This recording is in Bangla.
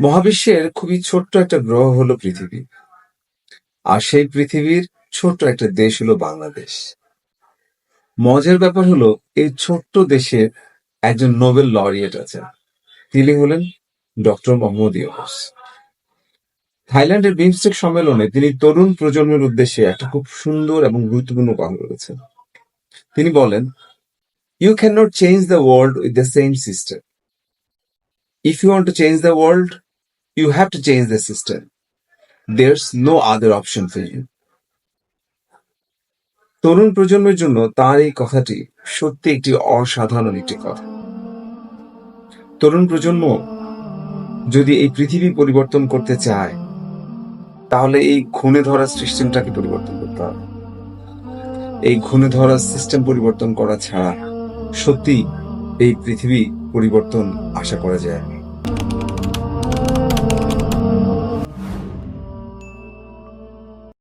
মহাবিশ্বের খুবই ছোট্ট একটা গ্রহ হলো পৃথিবী। আর সেই পৃথিবীর ছোট্ট একটা দেশ হলো বাংলাদেশ। মজার ব্যাপার হলো, এই ছোট্ট দেশের একজন নোবেল লরিয়েট আছেন। তিনি হলেন ডক্টর মোহাম্মদ ইউনুস। থাইল্যান্ডের বিমস্টেক সম্মেলনে তিনি তরুণ প্রজন্মের উদ্দেশ্যে একটা খুব সুন্দর এবং গুরুত্বপূর্ণ কথা বলেছেন তিনি বলেন you can not change the world with the same system if you want to change the world you have to change the system there's no other option for you তরুণ প্রজন্মের জন্য তার এই কথাটি সত্যি একটি অসাধারণ একটি কথা। তরুণ প্রজন্ম যদি এই পৃথিবী পরিবর্তন করতে চায়, তাহলে এই ঘুণে ধরা সিস্টেমটাকে পরিবর্তন করতে হবে। এই ঘুণে ধরা সিস্টেম পরিবর্তন করা ছাড়া সত্যি এই পৃথিবী পরিবর্তন আশা করা যায়